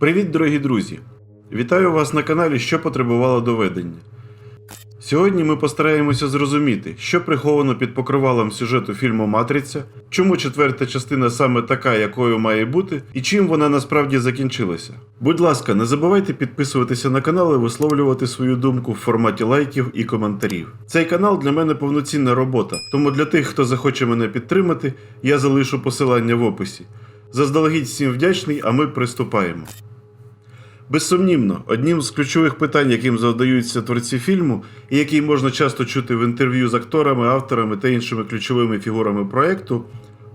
Привіт, дорогі друзі! Вітаю вас на каналі Що потребувало доведення. Сьогодні ми постараємося зрозуміти, що приховано під покривалом сюжету фільму Матриця, чому четверта частина саме така, якою має бути, і чим вона насправді закінчилася. Будь ласка, не забувайте підписуватися на канал і висловлювати свою думку в форматі лайків і коментарів. Цей канал для мене повноцінна робота, тому для тих, хто захоче мене підтримати, я залишу посилання в описі. Заздалегідь всім вдячний, а ми приступаємо. Безсумнівно, одним з ключових питань, яким задаються творці фільму, і який можна часто чути в інтерв'ю з акторами, авторами та іншими ключовими фігурами проекту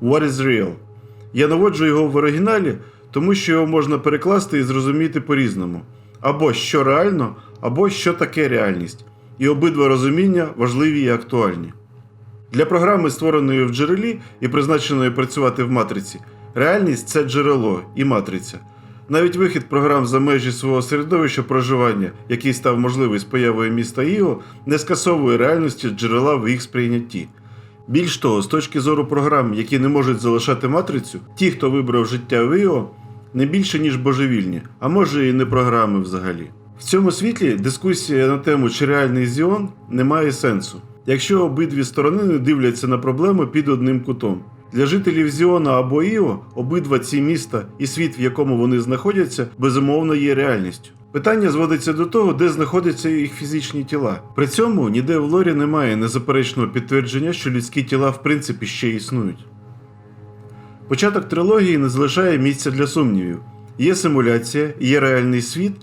What is real? Я наводжу його в оригіналі, тому що його можна перекласти і зрозуміти по-різному. Або що реально, або що таке реальність. І обидва розуміння важливі і актуальні. Для програми, створеної в джерелі і призначеної працювати в матриці, реальність це джерело і матриця. Навіть вихід програм за межі свого середовища проживання, який став можливий з появою міста Іо, не скасовує реальності джерела в їх сприйнятті. Більш того, з точки зору програм, які не можуть залишати матрицю, ті, хто вибрав життя в Іо, не більше ніж божевільні, а може і не програми взагалі. В цьому світлі дискусія на тему, чи реальний Зіон, не має сенсу, якщо обидві сторони не дивляться на проблему під одним кутом. Для жителів Зіона або Іо обидва ці міста і світ, в якому вони знаходяться, безумовно є реальністю. Питання зводиться до того, де знаходяться їх фізичні тіла. При цьому ніде в лорі немає незаперечного підтвердження, що людські тіла в принципі ще існують. Початок трилогії не залишає місця для сумнівів. Є симуляція, є реальний світ,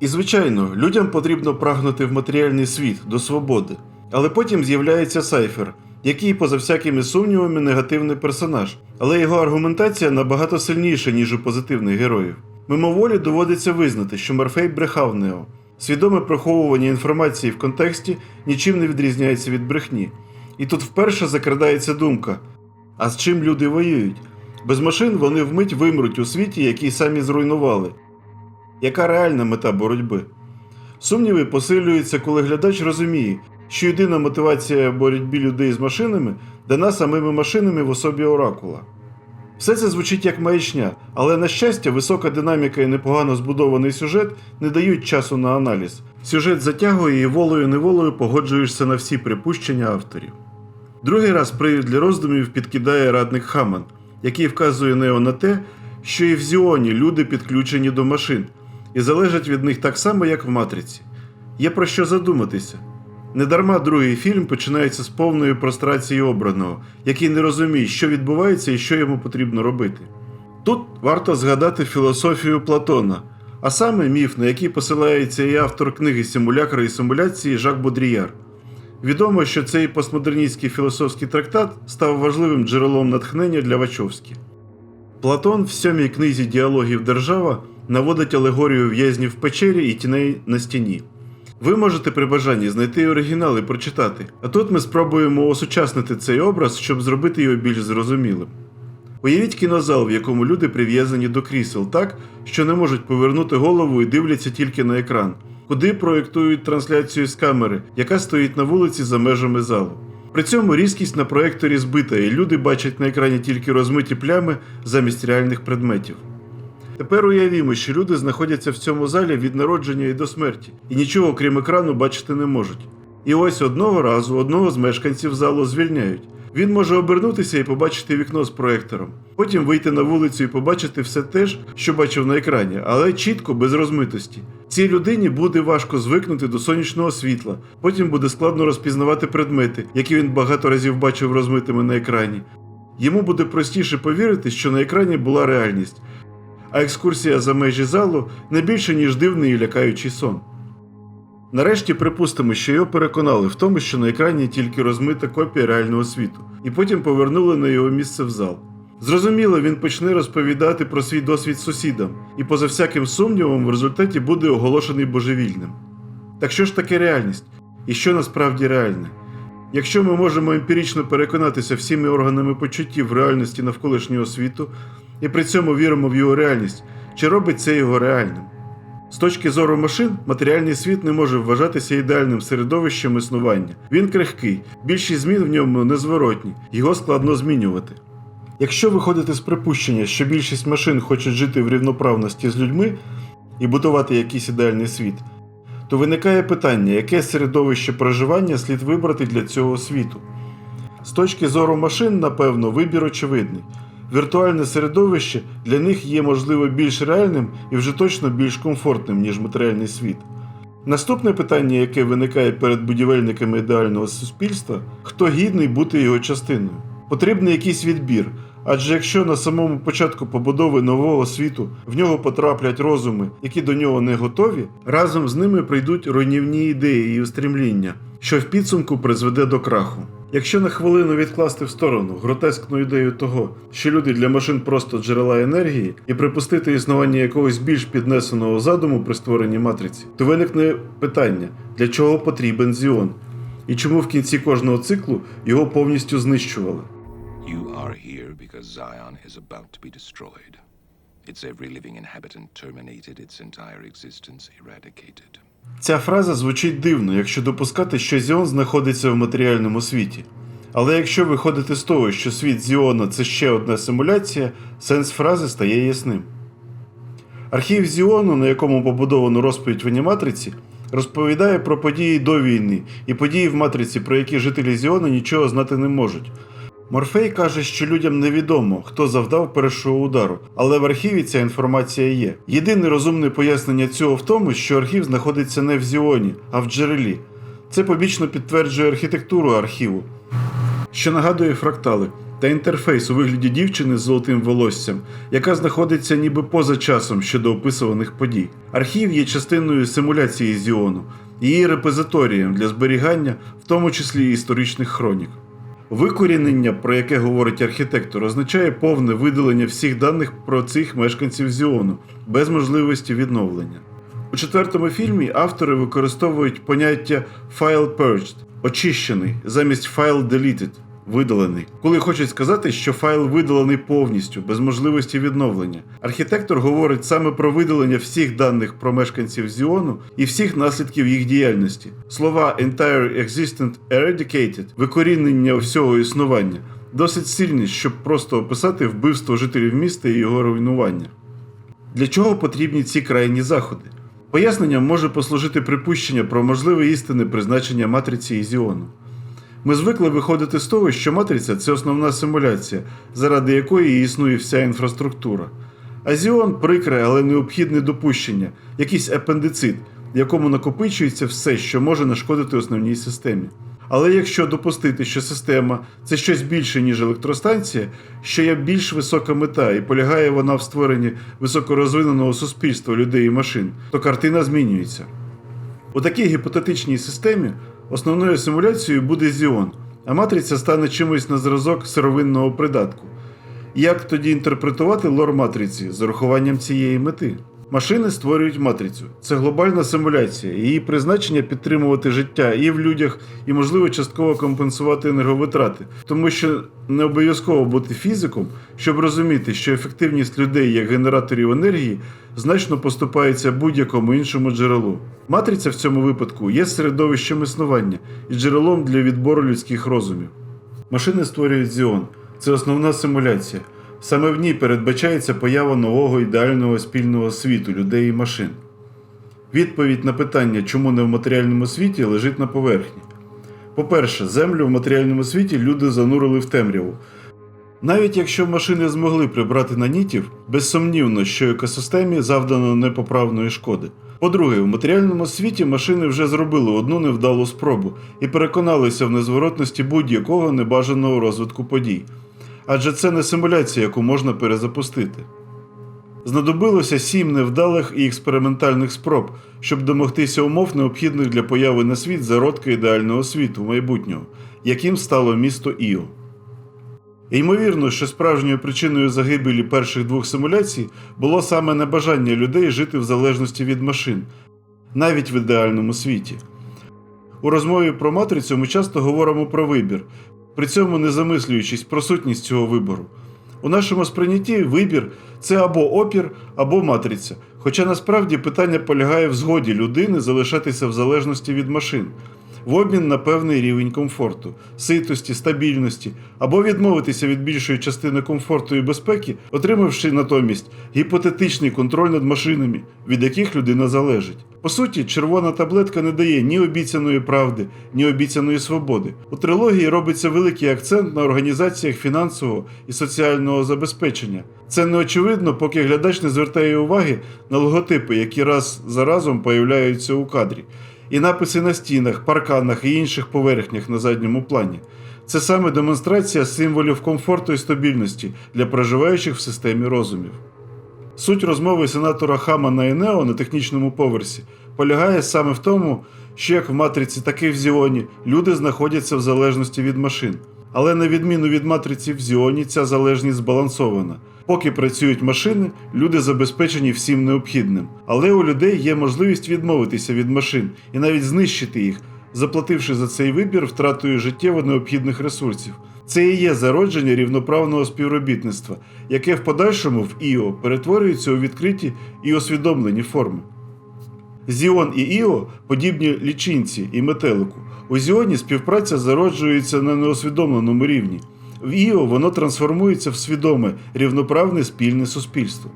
і, звичайно, людям потрібно прагнути в матеріальний світ до свободи. Але потім з'являється Сайфер, який, поза всякими сумнівами, негативний персонаж, але його аргументація набагато сильніша, ніж у позитивних героїв. Мимоволі доводиться визнати, що Морфей брехав Нео. Свідоме приховування інформації в контексті нічим не відрізняється від брехні. І тут вперше закрадається думка: а з чим люди воюють? Без машин вони вмить вимруть у світі, який самі зруйнували. Яка реальна мета боротьби? Сумніви посилюються, коли глядач розуміє, що єдина мотивація боротьбі людей з машинами дана самими машинами в особі оракула. Все це звучить як маячня, але на щастя, висока динаміка і непогано збудований сюжет не дають часу на аналіз. Сюжет затягує і волею-неволею погоджуєшся на всі припущення авторів. Другий раз привід для роздумів підкидає радник Хаман, який вказує Нео на те, що і в Зіоні люди підключені до машин і залежать від них так само, як в матриці. Є про що задуматися. Недарма другий фільм починається з повної прострації обраного, який не розуміє, що відбувається і що йому потрібно робити. Тут варто згадати філософію Платона, а саме міф, на який посилається і автор книги Симулякри і симуляції Жак Бодріяр. Відомо, що цей постмодерністський філософський трактат став важливим джерелом натхнення для Вачовські. Платон в сьомій книзі діалогів Держава наводить алегорію в'язнів в печері і тіней на стіні. Ви можете при бажанні знайти оригінал і прочитати, а тут ми спробуємо осучаснити цей образ, щоб зробити його більш зрозумілим. Уявіть кінозал, в якому люди прив'язані до крісел так, що не можуть повернути голову і дивляться тільки на екран, куди проєктують трансляцію з камери, яка стоїть на вулиці за межами залу. При цьому різкість на проєкторі збита, і люди бачать на екрані тільки розмиті плями замість реальних предметів. Тепер уявімо, що люди знаходяться в цьому залі від народження і до смерті, і нічого крім екрану бачити не можуть. І ось одного разу одного з мешканців залу звільняють. Він може обернутися і побачити вікно з проектором, потім вийти на вулицю і побачити все те ж, що бачив на екрані, але чітко без розмитості. Цій людині буде важко звикнути до сонячного світла, потім буде складно розпізнавати предмети, які він багато разів бачив розмитими на екрані. Йому буде простіше повірити, що на екрані була реальність, а екскурсія за межі залу не більше, ніж дивний і лякаючий сон. Нарешті припустимо, що його переконали в тому, що на екрані тільки розмита копія реального світу, і потім повернули на його місце в зал. Зрозуміло, він почне розповідати про свій досвід сусідам, і поза всяким сумнівом в результаті буде оголошений божевільним. Так що ж таке реальність? І що насправді реальне? Якщо ми можемо емпірично переконатися всіми органами почуттів в реальності навколишнього світу, і при цьому віримо в його реальність, чи робить це його реальним? З точки зору машин, матеріальний світ не може вважатися ідеальним середовищем існування. Він крихкий, більшість змін в ньому незворотні, його складно змінювати. Якщо виходити з припущення, що більшість машин хочуть жити в рівноправності з людьми і будувати якийсь ідеальний світ, то виникає питання, яке середовище проживання слід вибрати для цього світу. З точки зору машин, напевно, вибір очевидний. Віртуальне середовище для них є, можливо, більш реальним і вже точно більш комфортним, ніж матеріальний світ. Наступне питання, яке виникає перед будівельниками ідеального суспільства, хто гідний бути його частиною. Потрібний якийсь відбір, адже якщо на самому початку побудови нового світу в нього потраплять розуми, які до нього не готові, разом з ними прийдуть руйнівні ідеї і устремління, що в підсумку призведе до краху. Якщо на хвилину відкласти в сторону гротескну ідею того, що люди для машин просто джерела енергії, і припустити існування якогось більш піднесеного задуму при створенні матриці, то виникне питання, для чого потрібен Зіон, і чому в кінці кожного циклу його повністю знищували. You are here because Zion is about to be destroyed. Its every living inhabitant terminated, its entire existence eradicated. Ця фраза звучить дивно, якщо допускати, що Зіон знаходиться в матеріальному світі. Але якщо виходити з того, що світ Зіона це ще одна симуляція, сенс фрази стає ясним. Архів Зіону, на якому побудовано розповідь в аніматриці, розповідає про події до війни і події в матриці, про які жителі Зіона нічого знати не можуть. Морфей каже, що людям невідомо, хто завдав першого удару, але в архіві ця інформація є. Єдине розумне пояснення цього в тому, що архів знаходиться не в Зіоні, а в джерелі. Це побічно підтверджує архітектуру архіву, що нагадує фрактали та інтерфейс у вигляді дівчини з золотим волоссям, яка знаходиться ніби поза часом щодо описуваних подій. Архів є частиною симуляції Зіону, її репозиторієм для зберігання, в тому числі історичних хронік. Викорінення, про яке говорить архітектор, означає повне видалення всіх даних про цих мешканців Зіону без можливості відновлення. У четвертому фільмі автори використовують поняття «file purged» очищений замість «file deleted» видалений, коли хочуть сказати, що файл видалений повністю, без можливості відновлення. Архітектор говорить саме про видалення всіх даних про мешканців Зіону і всіх наслідків їх діяльності. Слова entire existent eradicated викорінення всього існування досить сильні, щоб просто описати вбивство жителів міста і його руйнування. Для чого потрібні ці крайні заходи? Поясненням може послужити припущення про можливе істинне призначення матриці і Зіону. Ми звикли виходити з того, що матриця це основна симуляція, заради якої існує вся інфраструктура. А Зіон прикре, але необхідне допущення, якийсь апендицит, в якому накопичується все, що може нашкодити основній системі. Але якщо допустити, що система це щось більше, ніж електростанція, що є більш висока мета і полягає вона в створенні високорозвиненого суспільства людей і машин, то картина змінюється. У такій гіпотетичній системі основною симуляцією буде Зіон, а матриця стане чимось на зразок сировинного придатку. Як тоді інтерпретувати лор матриці з урахуванням цієї мети? Машини створюють матрицю. Це глобальна симуляція. Її призначення підтримувати життя і в людях, і, можливо, частково компенсувати енерговитрати, тому що не обов'язково бути фізиком, щоб розуміти, що ефективність людей як генераторів енергії значно поступається будь-якому іншому джерелу. Матриця в цьому випадку є середовищем існування і джерелом для відбору людських розумів. Машини створюють Зіон. Це основна симуляція. Саме в ній передбачається поява нового ідеального спільного світу людей і машин. Відповідь на питання, чому не в матеріальному світі, лежить на поверхні. По-перше, землю в матеріальному світі люди занурили в темряву. Навіть якщо машини змогли прибрати нанітів, безсумнівно, що екосистемі завдано непоправної шкоди. По-друге, в матеріальному світі машини вже зробили одну невдалу спробу і переконалися в незворотності будь-якого небажаного розвитку подій. Адже це не симуляція, яку можна перезапустити. Знадобилося сім невдалих і експериментальних спроб, щоб домогтися умов, необхідних для появи на світ зародка ідеального світу майбутнього, яким стало місто Іо. Ймовірно, що справжньою причиною загибелі перших двох симуляцій було саме небажання людей жити в залежності від машин, навіть в ідеальному світі. У розмові про матрицю ми часто говоримо про вибір, при цьому не замислюючись про сутність цього вибору. У нашому сприйнятті вибір це або опір, або матриця. Хоча насправді питання полягає в згоді людини залишатися в залежності від машин. В обмін на певний рівень комфорту, ситості, стабільності, або відмовитися від більшої частини комфорту і безпеки, отримавши натомість гіпотетичний контроль над машинами, від яких людина залежить. По суті, червона таблетка не дає ні обіцяної правди, ні обіцяної свободи. У трилогії робиться великий акцент на організаціях фінансового і соціального забезпечення. Це не очевидно, поки глядач не звертає уваги на логотипи, які раз за разом появляються у кадрі, і написи на стінах, парканах і інших поверхнях на задньому плані. Це саме демонстрація символів комфорту і стабільності для проживаючих в системі розумів. Суть розмови сенатора Хамана і Нео на технічному поверсі полягає саме в тому, що як в матриці, так і в Зіоні люди знаходяться в залежності від машин. Але на відміну від матриці в Зіоні ця залежність збалансована. Поки працюють машини, люди забезпечені всім необхідним. Але у людей є можливість відмовитися від машин і навіть знищити їх, заплативши за цей вибір втратою життєво необхідних ресурсів. Це і є зародження рівноправного співробітництва, яке в подальшому в ІО перетворюється у відкриті і усвідомлені форми. Зіон і Іо подібні лічинці і метелику. У Зіоні співпраця зароджується на неосвідомленому рівні. В Іо воно трансформується в свідоме, рівноправне спільне суспільство.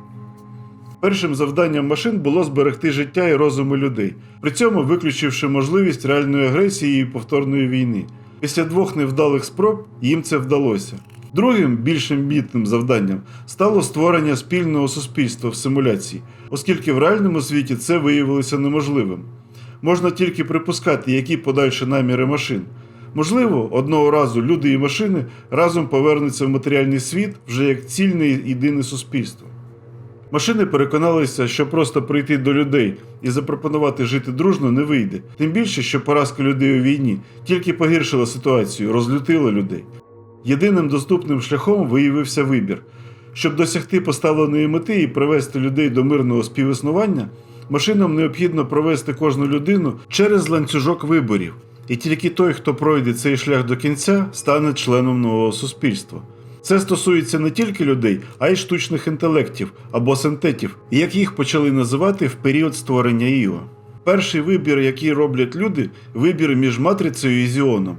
Першим завданням машин було зберегти життя і розуми людей, при цьому виключивши можливість реальної агресії і повторної війни. Після двох невдалих спроб їм це вдалося. Другим більш амбітним завданням стало створення спільного суспільства в симуляції, оскільки в реальному світі це виявилося неможливим. Можна тільки припускати, які подальші наміри машин. Можливо, одного разу люди і машини разом повернуться в матеріальний світ вже як цільне і єдине суспільство. Машини переконалися, що просто прийти до людей і запропонувати жити дружно не вийде. Тим більше, що поразка людей у війні тільки погіршила ситуацію, розлютила людей. Єдиним доступним шляхом виявився вибір. Щоб досягти поставленої мети і привести людей до мирного співіснування, машинам необхідно провести кожну людину через ланцюжок виборів, і тільки той, хто пройде цей шлях до кінця, стане членом нового суспільства. Це стосується не тільки людей, а й штучних інтелектів або синтетів, як їх почали називати в період створення Іо. Перший вибір, який роблять люди, вибір між матрицею і зіоном.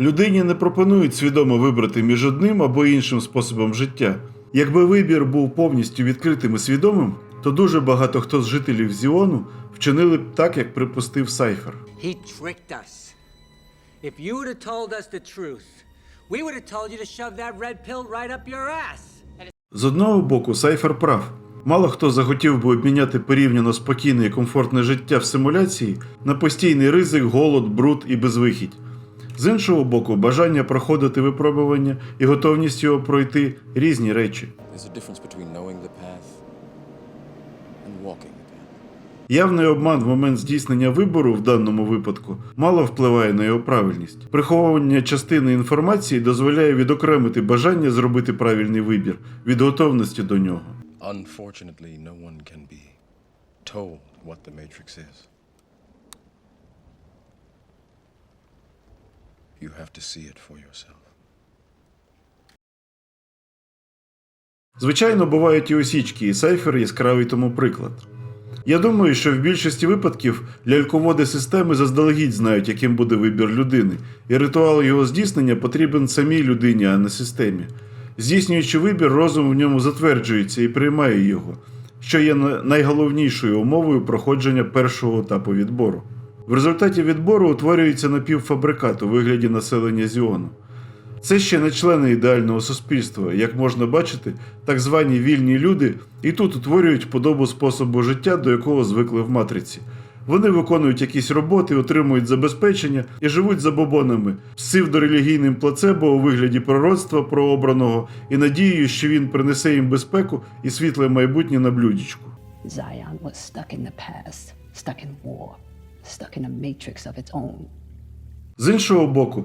Людині не пропонують свідомо вибрати між одним або іншим способом життя. Якби вибір був повністю відкритим і свідомим, то дуже багато хто з жителів Зіону вчинили б так, як припустив Сайфер. He tricked us. If you would have told us the truth, we would have told you to shove that red pill right up your ass. З одного боку, Сайфер прав. Мало хто захотів би обміняти порівняно спокійне і комфортне життя в симуляції на постійний ризик, голод, бруд і безвихідь. З іншого боку, бажання проходити випробування і готовність його пройти різні речі. Явний обман в момент здійснення вибору в даному випадку мало впливає на його правильність. Приховування частини інформації дозволяє відокремити бажання зробити правильний вибір від готовності до нього. Unfortunately, no one can be told what the Matrix is. You have to see it for yourself. Звичайно, бувають і осічки, і сайфер яскравий тому приклад. Я думаю, що в більшості випадків ляльководи системи заздалегідь знають, яким буде вибір людини, і ритуал його здійснення потрібен самій людині, а не системі. Здійснюючи вибір, розум в ньому затверджується і приймає його, що є найголовнішою умовою проходження першого етапу відбору. В результаті відбору утворюється напівфабрикат у вигляді населення Зіону. Це ще не члени ідеального суспільства. Як можна бачити, так звані вільні люди і тут утворюють подобу способу життя, до якого звикли в матриці. Вони виконують якісь роботи, отримують забезпечення і живуть забобонами, псевдорелігійним плацебо у вигляді пророцтва прообраного і надією, що він принесе їм безпеку і світле майбутнє на блюдечку. Zion was stuck in the past, stuck in war, stuck in a matrix of its own. З іншого боку,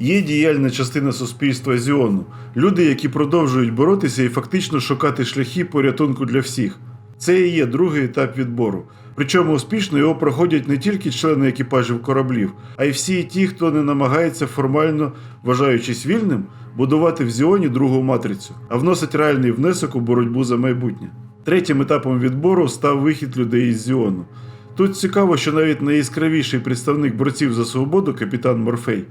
є діяльна частина суспільства Зіону, люди, які продовжують боротися і фактично шукати шляхи порятунку для всіх. Це і є другий етап відбору. Причому успішно його проходять не тільки члени екіпажів кораблів, а й всі ті, хто не намагається формально, вважаючись вільним, будувати в Зіоні другу матрицю, а вносить реальний внесок у боротьбу за майбутнє. Третім етапом відбору став вихід людей із Зіону. Тут цікаво, що навіть найяскравіший представник борців за свободу, капітан Морфей,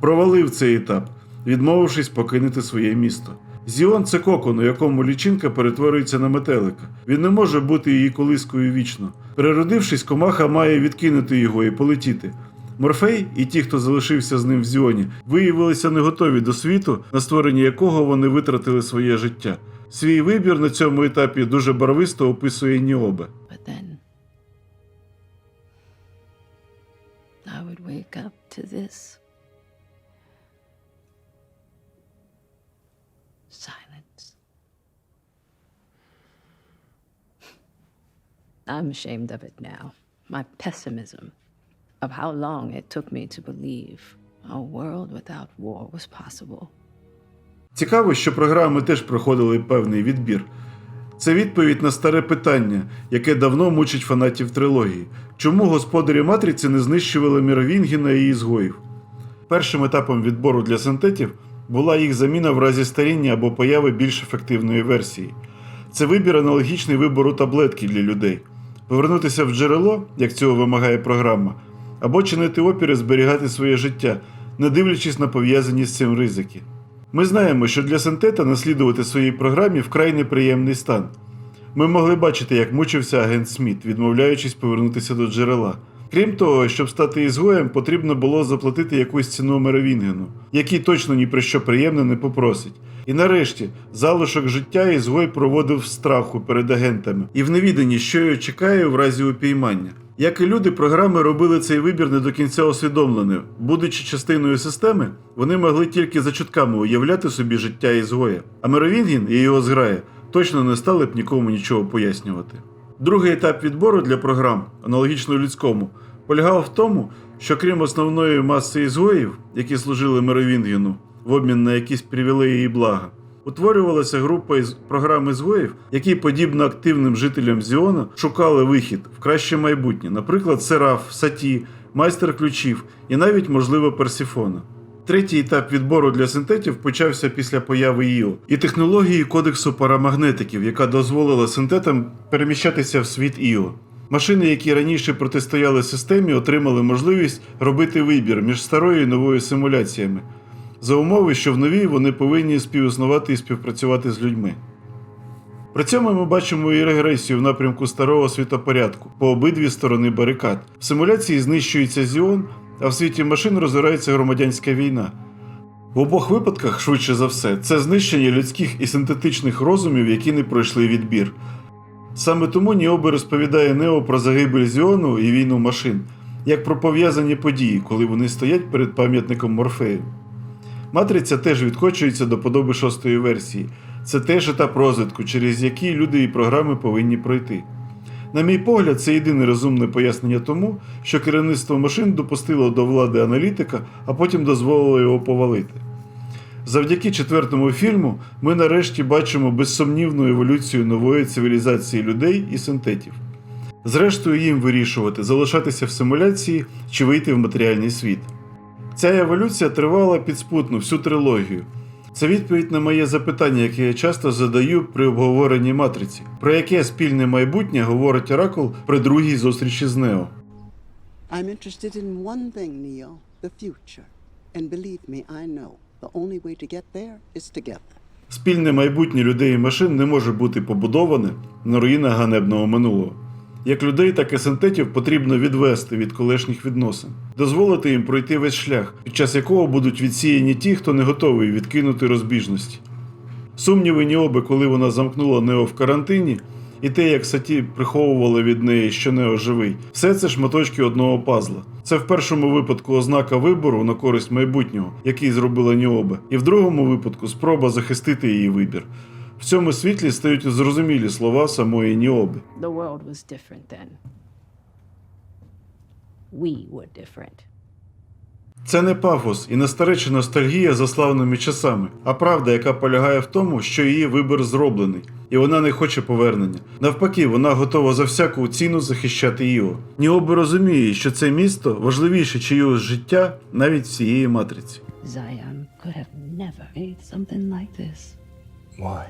провалив цей етап, відмовившись покинути своє місто. Зіон це кокон, у якому лічинка перетворюється на метелика. Він не може бути її колискою вічно. Переродившись, комаха має відкинути його і полетіти. Морфей і ті, хто залишився з ним в Зіоні, виявилися не готові до світу, на створення якого вони витратили своє життя. Свій вибір на цьому етапі дуже барвисто описує Ніобе. I would wake up to this I'm ashamed of it now. My pessimism of how long it took me to believe a world without war was possible. Цікаво, що програми теж проходили певний відбір. Це відповідь на старе питання, яке давно мучить фанатів трилогії: чому господарі матриці не знищували Міровінгіна і ізгоїв? Першим етапом відбору для синтетів була їх заміна в разі старіння або появи більш ефективної версії. Це вибір аналогічний вибору таблетки для людей, повернутися в джерело, як цього вимагає програма, або чинити опір і зберігати своє життя, не дивлячись на пов'язані з цим ризики. Ми знаємо, що для синтета наслідувати своїй програмі вкрай неприємний стан. Ми могли бачити, як мучився агент Сміт, відмовляючись повернутися до джерела. Крім того, щоб стати ізгоєм, потрібно було заплатити якусь ціну Меровінгену, який точно ні про що приємне не попросить. І нарешті залишок життя ізгой проводив в страху перед агентами і в невіданні, що його чекає в разі упіймання. Як і люди, програми робили цей вибір не до кінця усвідомленим. Будучи частиною системи, вони могли тільки за чутками уявляти собі життя ізгоя. А Меровінгін і його зграя точно не стали б нікому нічого пояснювати. Другий етап відбору для програм, аналогічно людському, полягав в тому, що крім основної маси ізгоїв, які служили Меровінгену, в обмін на якісь привілеї і блага, утворювалася група із програм ізгоїв, які, подібно активним жителям Зіона, шукали вихід в краще майбутнє, наприклад, Сераф, Саті, майстер ключів і навіть, можливо, Персіфона. Третій етап відбору для синтетів почався після появи ІО і технології кодексу парамагнетиків, яка дозволила синтетам переміщатися в світ ІО. Машини, які раніше протистояли системі, отримали можливість робити вибір між старою і новою симуляціями, за умови, що в новій вони повинні співіснувати і співпрацювати з людьми. При цьому ми бачимо і регресію в напрямку старого світопорядку по обидві сторони барикад. В симуляції знищується Зіон, а в світі машин розгорається громадянська війна. В обох випадках, швидше за все, це знищення людських і синтетичних розумів, які не пройшли відбір. Саме тому Ніоби розповідає Нео про загибель Зіону і війну машин, як про пов'язані події, коли вони стоять перед пам'ятником Морфею. Матриця теж відкочується до подоби шостої версії. Це теж етап розвитку, через який люди і програми повинні пройти. На мій погляд, це єдине розумне пояснення тому, що керівництво машин допустило до влади аналітика, а потім дозволило його повалити. Завдяки четвертому фільму ми нарешті бачимо безсумнівну еволюцію нової цивілізації людей і синтетів. Зрештою, їм вирішувати, залишатися в симуляції чи вийти в матеріальний світ. Ця еволюція тривала підспутно всю трилогію. Це відповідь на моє запитання, яке я часто задаю при обговоренні матриці, про яке спільне майбутнє говорить Оракул при другій зустрічі з Нео. I'm interested in one thing, Neo the future. And believe me, I know the only way to get there is together. Спільне майбутнє людей і машин не може бути побудоване на руїнах ганебного минулого. Як людей, так і синтетів потрібно відвести від колишніх відносин, дозволити їм пройти весь шлях, під час якого будуть відсіяні ті, хто не готовий відкинути розбіжності. Сумніви Ніоби, коли вона замкнула Нео в карантині, і те, як Саті приховували від неї, що Нео живий, все це шматочки одного пазла. Це в першому випадку ознака вибору на користь майбутнього, який зробила Ніоба, і в другому випадку спроба захистити її вибір. В цьому світлі стають зрозумілі слова самої Ніоби. The world was different then. We were different. Це не пафос і не стареча ностальгія за славними часами, а правда, яка полягає в тому, що її вибір зроблений, і вона не хоче повернення. Навпаки, вона готова за всяку ціну захищати його. Ніоби розуміє, що це місто важливіше чиїогось життя навіть всієї матриці. Zion could have never made something like this. Why?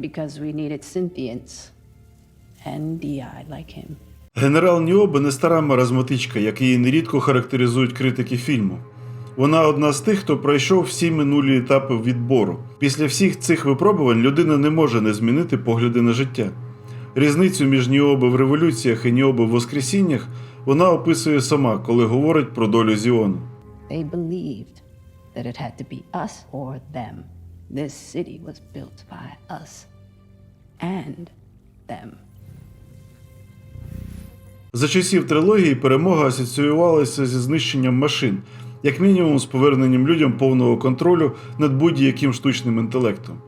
Because we needed Cynthians and DI like him. Генерал Ніобе не стара маразматичка, як її нерідко характеризують критики фільму. Вона одна з тих, хто пройшов всі минулі етапи відбору. Після всіх цих випробувань людина не може не змінити погляди на життя. Різницю між Ніобе в революціях і Ніобе в Воскресіннях вона описує сама, коли говорить про долю Зіону. They believed that it had to be us or them. This city was built by us and them. За часів трилогії перемога асоціювалася зі знищенням машин, як мінімум з поверненням людям повного контролю над будь-яким штучним інтелектом.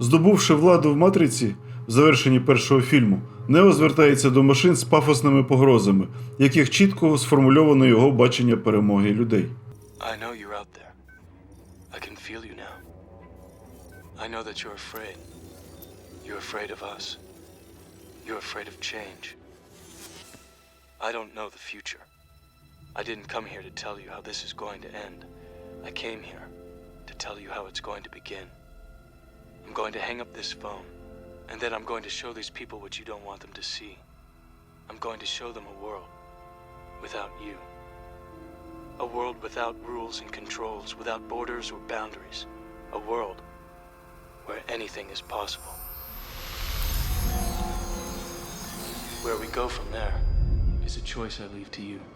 Здобувши владу в матриці в завершенні першого фільму, Нео звертається до машин з пафосними погрозами, в яких чітко сформульовано його бачення перемоги людей. I know you're I know that you're afraid. You're afraid of us. You're afraid of change. I don't know the future. I didn't come here to tell you how this is going to end. I came here to tell you how it's going to begin. I'm going to hang up this phone, and then I'm going to show these people what you don't want them to see. I'm going to show them a world without you. A world without rules and controls, without borders or boundaries. A world where anything is possible. Where we go from there.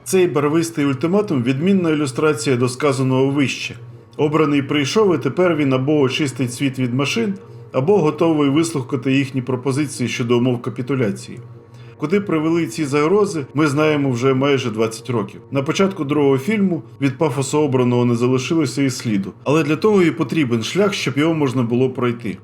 Цей барвистий ультиматум відмінна ілюстрація до сказаного вище. Обраний прийшов, і тепер він або очистить світ від машин, або готовий вислухати їхні пропозиції щодо умов капітуляції. Куди привели ці загрози, ми знаємо вже майже 20 років. На початку другого фільму від пафосу обраного не залишилося і сліду, але для того і потрібен шлях, щоб його можна було пройти.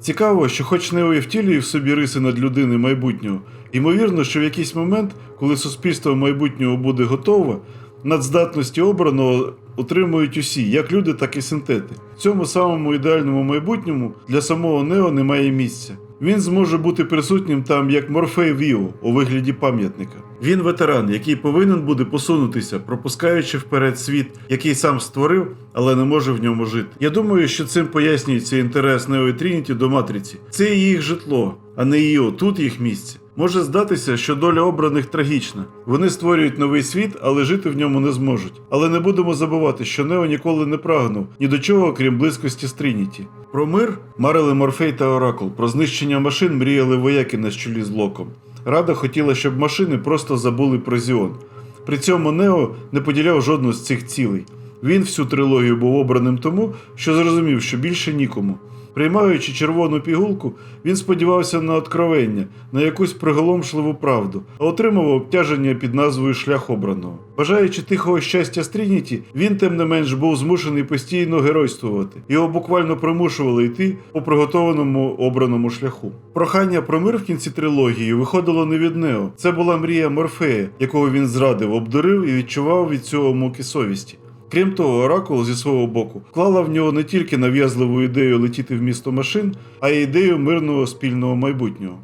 Цікаво, що хоч Нео і втілює в собі риси над людини майбутнього, ймовірно, що в якийсь момент, коли суспільство майбутнього буде готове, надздатності обраного отримують усі, як люди, так і синтети. В цьому самому ідеальному майбутньому для самого Нео немає місця. Він зможе бути присутнім там як Морфей Віо у вигляді пам'ятника. Він ветеран, який повинен буде посунутися, пропускаючи вперед світ, який сам створив, але не може в ньому жити. Я думаю, що цим пояснюється інтерес Нео Трініті до матриці. Це їх житло, а не її тут їх місце. Може здатися, що доля обраних трагічна. Вони створюють новий світ, але жити в ньому не зможуть. Але не будемо забувати, що Нео ніколи не прагнув ні до чого, крім близькості з Трініті. Про мир марили Морфей та Оракул, про знищення машин мріяли вояки на чолі з Локом. Рада хотіла, щоб машини просто забули про Зіон. При цьому Нео не поділяв жодну з цих цілей. Він всю трилогію був обраним тому, що зрозумів, що більше нікому. Приймаючи червону пігулку, він сподівався на откровення, на якусь приголомшливу правду, а отримав обтяження під назвою Шлях обраного. Бажаючи тихого щастя з Трініті, він тим не менш був змушений постійно геройствувати. Його буквально примушували йти по приготованому обраному шляху. Прохання про мир в кінці трилогії виходило не від Нео. Це була мрія Морфея, якого він зрадив, обдурив і відчував від цього муки совісті. Крім того, Оракул зі свого боку вклала в нього не тільки нав'язливу ідею летіти в місто машин, а й ідею мирного спільного майбутнього.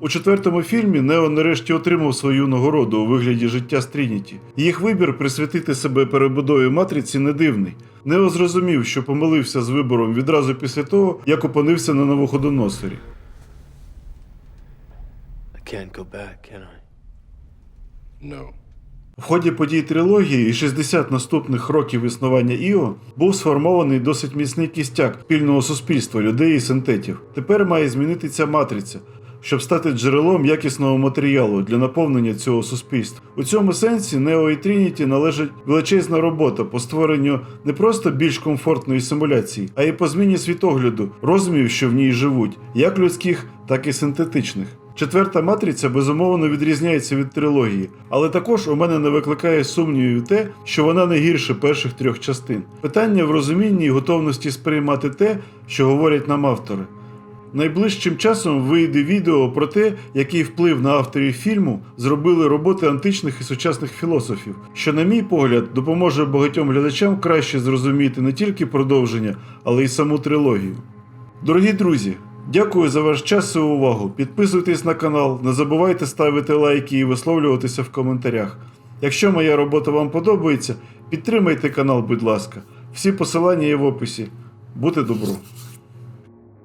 У четвертому фільмі Нео нарешті отримав свою нагороду у вигляді життя з Трініті. Їх вибір присвятити себе перебудові матриці не дивний. Нео зрозумів, що помилився з вибором відразу після того, як опинився на Новоходоносорі. I can't go back, can I? No. В ході подій трилогії і 60 наступних років існування Іо був сформований досить міцний кістяк спільного суспільства людей і синтетів. Тепер має змінитися матриця, щоб стати джерелом якісного матеріалу для наповнення цього суспільства. У цьому сенсі Нео і Трініті належить величезна робота по створенню не просто більш комфортної симуляції, а й по зміні світогляду, розумів, що в ній живуть, як людських, так і синтетичних. Четверта матриця безумовно відрізняється від трилогії, але також у мене не викликає сумнівів те, що вона не гірше перших трьох частин. Питання в розумінні і готовності сприймати те, що говорять нам автори. Найближчим часом вийде відео про те, який вплив на авторів фільму зробили роботи античних і сучасних філософів, що, на мій погляд, допоможе багатьом глядачам краще зрозуміти не тільки продовження, але й саму трилогію. Дорогі друзі, дякую за ваш час і увагу. Підписуйтесь на канал, не забувайте ставити лайки і висловлюватися в коментарях. Якщо моя робота вам подобається, підтримайте канал, будь ласка. Всі посилання є в описі. Будьте добро!